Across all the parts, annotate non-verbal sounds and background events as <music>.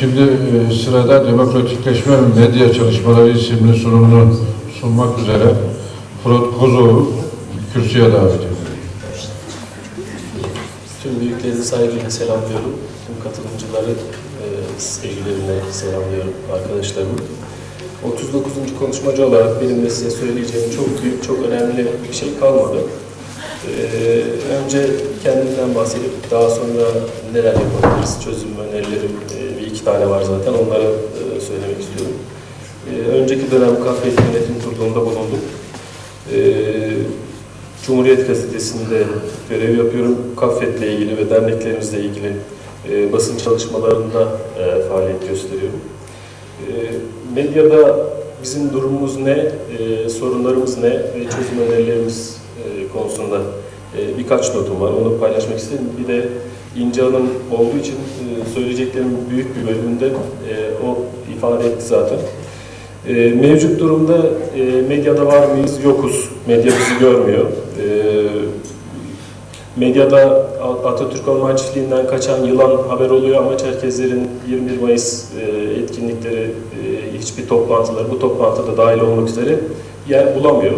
Şimdi e, sırada Demokratikleşme Medya Çalışmaları isimli sunumunu sunmak üzere Fırat Kozov'u kürsüye davet ediyorum. Tüm büyükleri saygıyla selamlıyorum. Tüm katılımcıları e, sevgilerimle selamlıyorum arkadaşlarımı. 39. konuşmacı olarak benim de size söyleyeceğim çok büyük, çok önemli bir şey kalmadı. Ee, önce kendimden bahsedip daha sonra neler yapabiliriz, çözüm önerilerim e, tane var zaten onları e, söylemek istiyorum. Ee, önceki dönem Kafet Yönetim Kurulu'nda bulundum. Ee, Cumhuriyet Gazetesi'nde görev yapıyorum. Kafet'le ilgili ve derneklerimizle ilgili e, basın çalışmalarında e, faaliyet gösteriyorum. E, medyada bizim durumumuz ne, e, sorunlarımız ne ve çözüm önerilerimiz e, konusunda e, birkaç notum var. Onu paylaşmak istedim. Bir de İnce Hanım olduğu için e, söyleyeceklerimin büyük bir bölümünde e, o ifade etti zaten. E, mevcut durumda e, medyada var mıyız? Yokuz. Medya bizi görmüyor. Medyada Atatürk Orman Çiftliği'nden kaçan yılan haber oluyor ama Çerkezlerin 21 Mayıs etkinlikleri, hiçbir toplantıları, bu toplantıda dahil olmak üzere yer bulamıyor.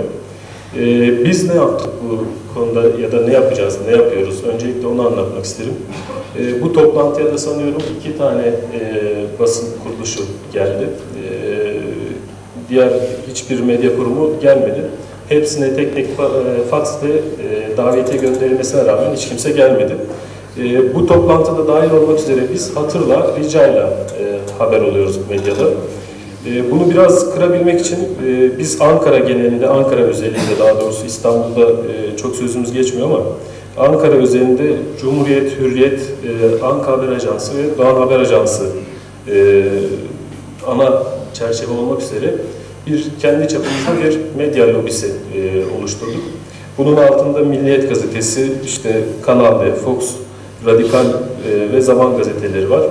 E, biz ne yaptık bu konuda ya da ne yapacağız, ne yapıyoruz? Öncelikle onu anlatmak isterim. E, bu toplantıya da sanıyorum iki tane e, basın kuruluşu geldi. E, diğer hiçbir medya kurumu gelmedi. Hepsine tek tek fa- e, faks ve e, davetiye gönderilmesine rağmen hiç kimse gelmedi. E, bu toplantıda dahil olmak üzere biz hatırla, ricayla e, haber oluyoruz medyada. E, bunu biraz kırabilmek için e, biz Ankara genelinde, Ankara özelinde daha doğrusu İstanbul'da e, çok sözümüz geçmiyor ama Ankara özelinde Cumhuriyet, Hürriyet, e, Anka Haber Ajansı ve Doğan Haber Ajansı ana çerçeve olmak üzere bir kendi çapımızda bir medya lobisi oluşturduk. Bunun altında Milliyet Gazetesi, işte Kanal D, Fox, Radikal ve Zaman gazeteleri var.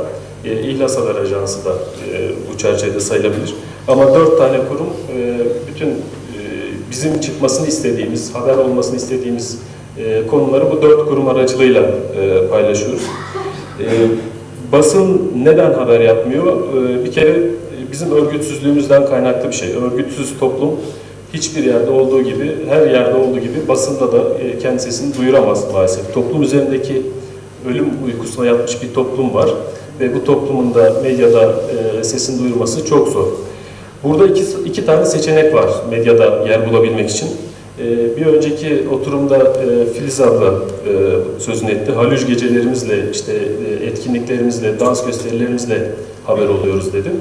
E, Haber Ajansı da e, bu çerçevede sayılabilir. Ama dört tane kurum e, bütün e, bizim çıkmasını istediğimiz, haber olmasını istediğimiz konuları bu dört kurum aracılığıyla paylaşıyoruz. Basın neden haber yapmıyor? Bir kere bizim örgütsüzlüğümüzden kaynaklı bir şey. Örgütsüz toplum hiçbir yerde olduğu gibi, her yerde olduğu gibi basında da kendi sesini duyuramaz maalesef. Toplum üzerindeki ölüm uykusuna yatmış bir toplum var ve bu toplumun da medyada e, sesini duyurması çok zor. Burada iki, iki tane seçenek var medyada yer bulabilmek için. E, bir önceki oturumda e, Filiz abla e, sözünü etti. Halüj gecelerimizle, işte e, etkinliklerimizle, dans gösterilerimizle haber oluyoruz dedim.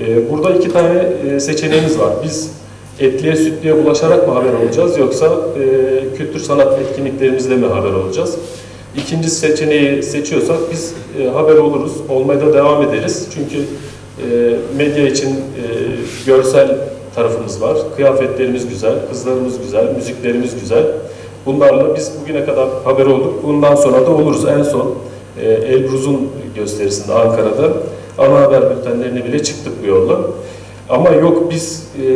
E, burada iki tane e, seçeneğimiz var. Biz etliye sütlüye bulaşarak mı haber olacağız yoksa e, kültür sanat etkinliklerimizle mi haber olacağız? İkinci seçeneği seçiyorsak biz e, haber oluruz, olmaya da devam ederiz. Çünkü e, medya için e, görsel tarafımız var, kıyafetlerimiz güzel, kızlarımız güzel, müziklerimiz güzel. Bunlarla biz bugüne kadar haber olduk, bundan sonra da oluruz. En son e, Elbruz'un gösterisinde Ankara'da ana haber bültenlerine bile çıktık bu yolla. Ama yok biz e,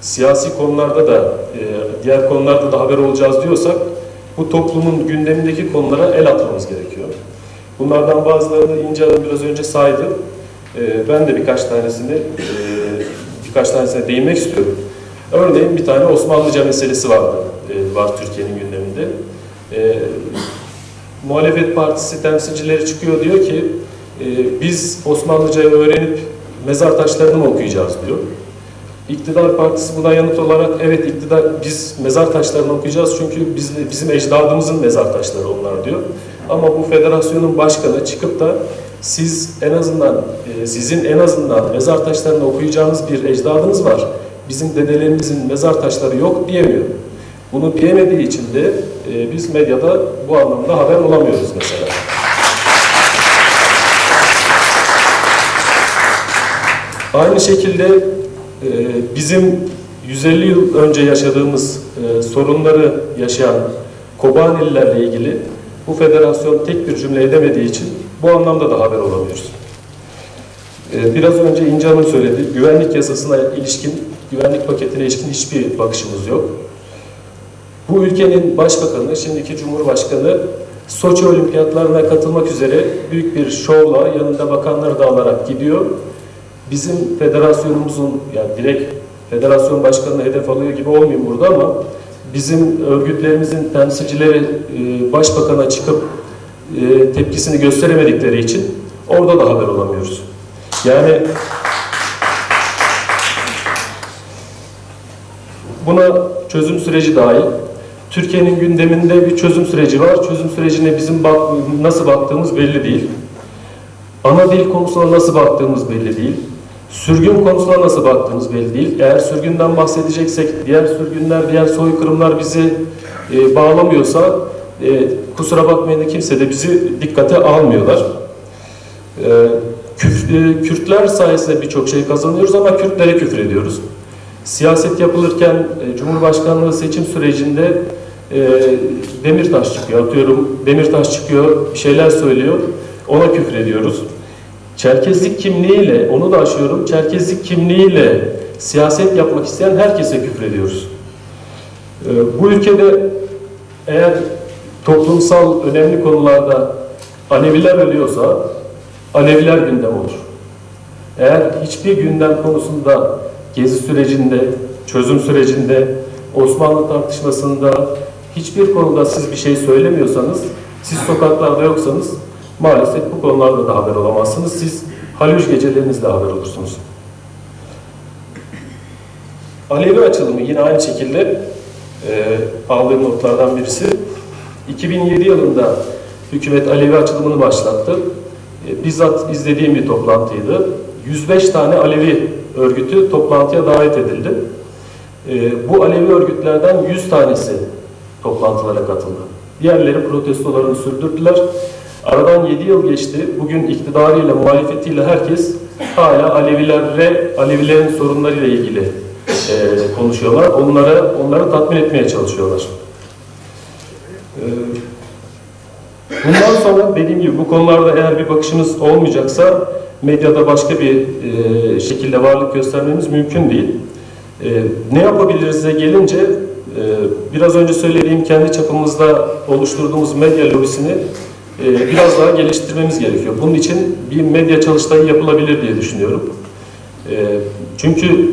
siyasi konularda da, e, diğer konularda da haber olacağız diyorsak bu toplumun gündemindeki konulara el atmamız gerekiyor. Bunlardan bazılarını İnce Hanım biraz önce saydı. E, ben de birkaç tanesini e, birkaç tanesine değinmek istiyorum. Örneğin bir tane Osmanlıca meselesi vardı, e, var Türkiye'nin gündeminde. E, muhalefet partisi temsilcileri çıkıyor diyor ki e, biz Osmanlıcayı öğrenip mezar taşlarını mı okuyacağız diyor. İktidar partisi buna yanıt olarak evet iktidar biz mezar taşlarını okuyacağız çünkü biz, bizim ecdadımızın mezar taşları onlar diyor. Ama bu federasyonun başkanı çıkıp da siz en azından e, sizin en azından mezar taşlarını okuyacağınız bir ecdadınız var. Bizim dedelerimizin mezar taşları yok diyemiyor. Bunu diyemediği için de e, biz medyada bu anlamda haber olamıyoruz mesela. Aynı şekilde e, bizim 150 yıl önce yaşadığımız e, sorunları yaşayan Kobanililerle ilgili bu federasyon tek bir cümle edemediği için bu anlamda da haber olamıyoruz. E, biraz önce İnce Hanım söyledi, güvenlik yasasına ilişkin, güvenlik paketine ilişkin hiçbir bakışımız yok. Bu ülkenin başbakanı, şimdiki cumhurbaşkanı Soçi olimpiyatlarına katılmak üzere büyük bir şovla yanında bakanları da alarak gidiyor. Bizim federasyonumuzun yani direkt federasyon başkanını hedef alıyor gibi olmayayım burada ama bizim örgütlerimizin temsilcileri e, başbakana çıkıp e, tepkisini gösteremedikleri için orada da haber olamıyoruz. Yani buna çözüm süreci dahil. Türkiye'nin gündeminde bir çözüm süreci var. Çözüm sürecine bizim bak nasıl baktığımız belli değil. Ana dil konusuna nasıl baktığımız belli değil. Sürgün konusuna nasıl baktığımız belli değil. Eğer sürgünden bahsedeceksek, diğer sürgünler, diğer soykırımlar bizi e, bağlamıyorsa, e, kusura bakmayın kimse de bizi dikkate almıyorlar. E, küf- e, Kürtler sayesinde birçok şey kazanıyoruz ama Kürtlere küfür ediyoruz. Siyaset yapılırken e, Cumhurbaşkanlığı seçim sürecinde e, Demirtaş çıkıyor. Atıyorum Demirtaş çıkıyor, bir şeyler söylüyor. Ona küfür ediyoruz. Çerkezlik kimliğiyle, onu da aşıyorum, Çerkezlik kimliğiyle siyaset yapmak isteyen herkese küfür ediyoruz. E, bu ülkede eğer toplumsal önemli konularda Aleviler ölüyorsa Aleviler gündem olur. Eğer hiçbir gündem konusunda gezi sürecinde, çözüm sürecinde, Osmanlı tartışmasında hiçbir konuda siz bir şey söylemiyorsanız, siz sokaklarda yoksanız maalesef bu konularda da haber olamazsınız. Siz halüç gecelerinizle haber olursunuz. Alevi açılımı yine aynı şekilde e, aldığım notlardan birisi. 2007 yılında hükümet Alevi açılımını başlattı. E, bizzat izlediğim bir toplantıydı. 105 tane Alevi örgütü toplantıya davet edildi. E, bu Alevi örgütlerden 100 tanesi toplantılara katıldı. Diğerleri protestolarını sürdürdüler. Aradan 7 yıl geçti. Bugün iktidarıyla, muhalefetiyle herkes hala Alevilere, Alevilerin sorunlarıyla ilgili e, konuşuyorlar. Onlara, onları tatmin etmeye çalışıyorlar. E, Bundan sonra dediğim gibi bu konularda eğer bir bakışımız olmayacaksa medyada başka bir e, şekilde varlık göstermemiz mümkün değil. E, ne yapabiliriz'e gelince e, biraz önce söylediğim kendi çapımızda oluşturduğumuz medya lobisini e, biraz daha geliştirmemiz gerekiyor. Bunun için bir medya çalıştayı yapılabilir diye düşünüyorum. E, çünkü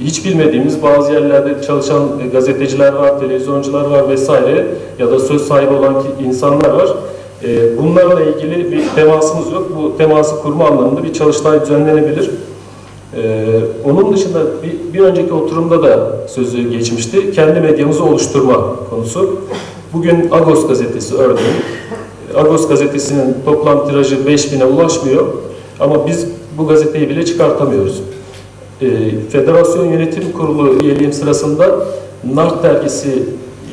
hiç bilmediğimiz bazı yerlerde çalışan gazeteciler var, televizyoncular var vesaire ya da söz sahibi olan insanlar var. E, Bunlarla ilgili bir temasımız yok. Bu teması kurma anlamında bir çalıştay düzenlenebilir. Onun dışında bir, bir önceki oturumda da sözü geçmişti. Kendi medyamızı oluşturma konusu. Bugün Agos gazetesi örneğin. Agos gazetesinin toplam tirajı 5000'e ulaşmıyor. Ama biz bu gazeteyi bile çıkartamıyoruz. E, Federasyon Yönetim Kurulu üyeliğim sırasında NART dergisi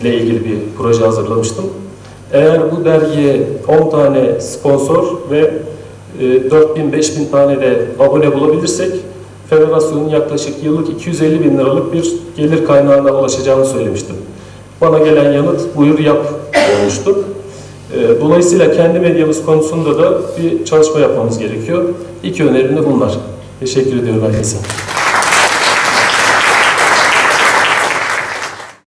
ile ilgili bir proje hazırlamıştım. Eğer bu dergiye 10 tane sponsor ve e, 4000-5000 tane de abone bulabilirsek federasyonun yaklaşık yıllık 250 bin liralık bir gelir kaynağına ulaşacağını söylemiştim. Bana gelen yanıt buyur yap <laughs> olmuştu. E, Dolayısıyla kendi medyamız konusunda da bir çalışma yapmamız gerekiyor. İki önerim de bunlar. Teşekkür ediyorum herkese.